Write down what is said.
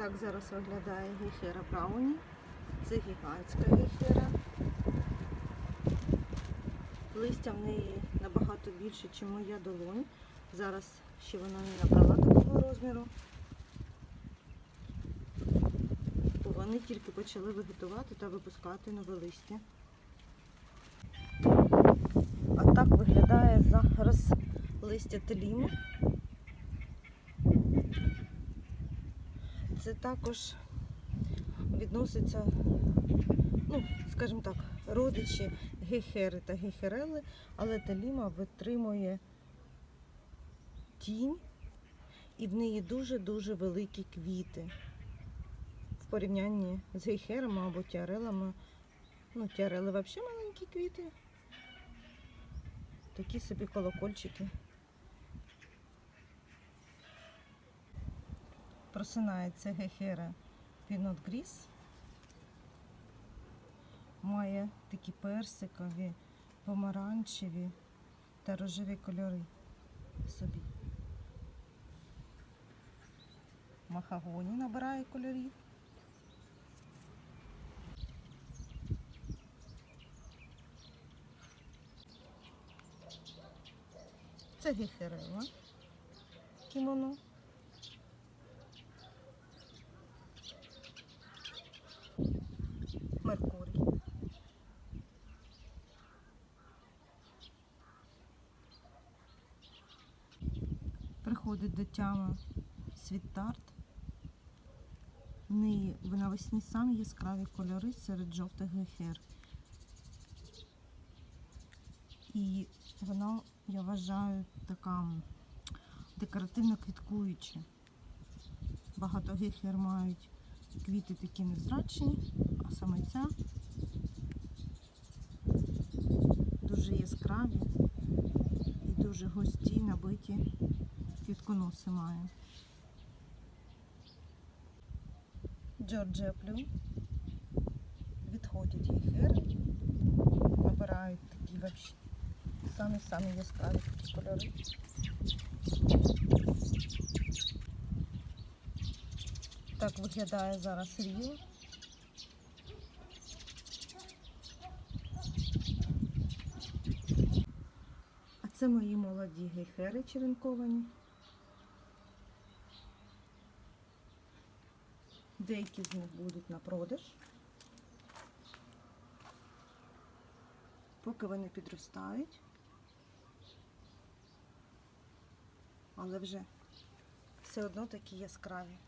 Так зараз виглядає гейхера Брауні. Це гігантська гейхера. Листя в неї набагато більше, ніж моя долонь. Зараз ще вона не набрала такого розміру. Вони тільки почали вегетувати та випускати нове листя. А так виглядає зараз листя теліму. Це також відноситься, ну, скажімо так, родичі гейхери та гейхерели, але таліма витримує тінь і в неї дуже-дуже великі квіти. В порівнянні з гейхерами або тіарелами. Ну, тіарели взагалі маленькі квіти. Такі собі колокольчики. Просинається гехера Пінот Гріс. Має такі персикові, помаранчеві та рожеві кольори собі. Махагоні набирає кольорів. Це гехерела кімоно. Приходить до тями світтарт. В навесні самі яскраві кольори серед жовтих гехер. І вона, я вважаю, така декоративно квіткуюча. Багато гехер мають квіти такі невзрачні, а саме ця дуже яскраві і дуже густі, набиті квітконоси має. Джорджія Плю. Відходять гейхери, набирають такі вообще самі-самі яскраві такі кольори. Так виглядає зараз Ріо. Це мої молоді гейхери черенковані. Деякі з них будуть на продаж. Поки вони підростають. Але вже все одно такі яскраві.